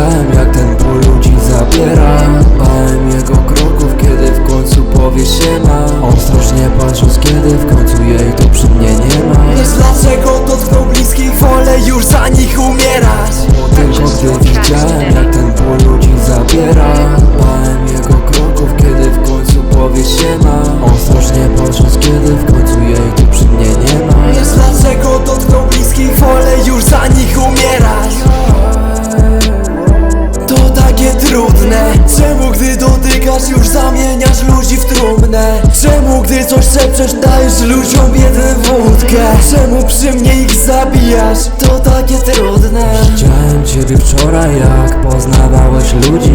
widziałem jak ten ból ludzi zabiera. Bałem jego kroków, kiedy w końcu powie się ma. Ostrożnie patrząc, kiedy w końcu jej tu przy mnie nie ma. Wiesz dlaczego dotknął bliskich, wolę już za nich umierać. Bo tylko gdy widziałem jak ten ból ludzi zabiera dotykasz już zamieniasz ludzi w trumnę. Czemu gdy coś szepczesz dajesz ludziom jeden wódkę Czemu przy mnie ich zabijasz? To takie trudne. Widziałem ciebie wczoraj jak poznawałeś ludzi.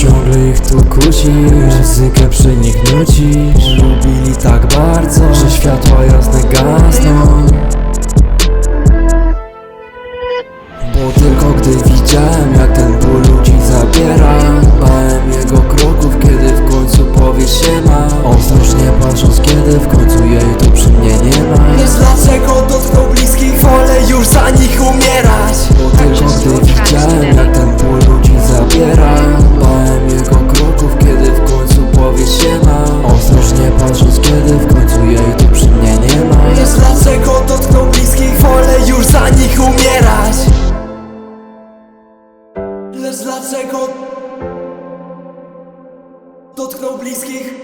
Ciągle ich tu kusisz, muzykę przy nich nucisz. Lubili tak bardzo, że światła jasne gasną. Bo tylko gdy widziałem jak ten ból ludzi zabiera Lecz dlaczego dotknął bliskich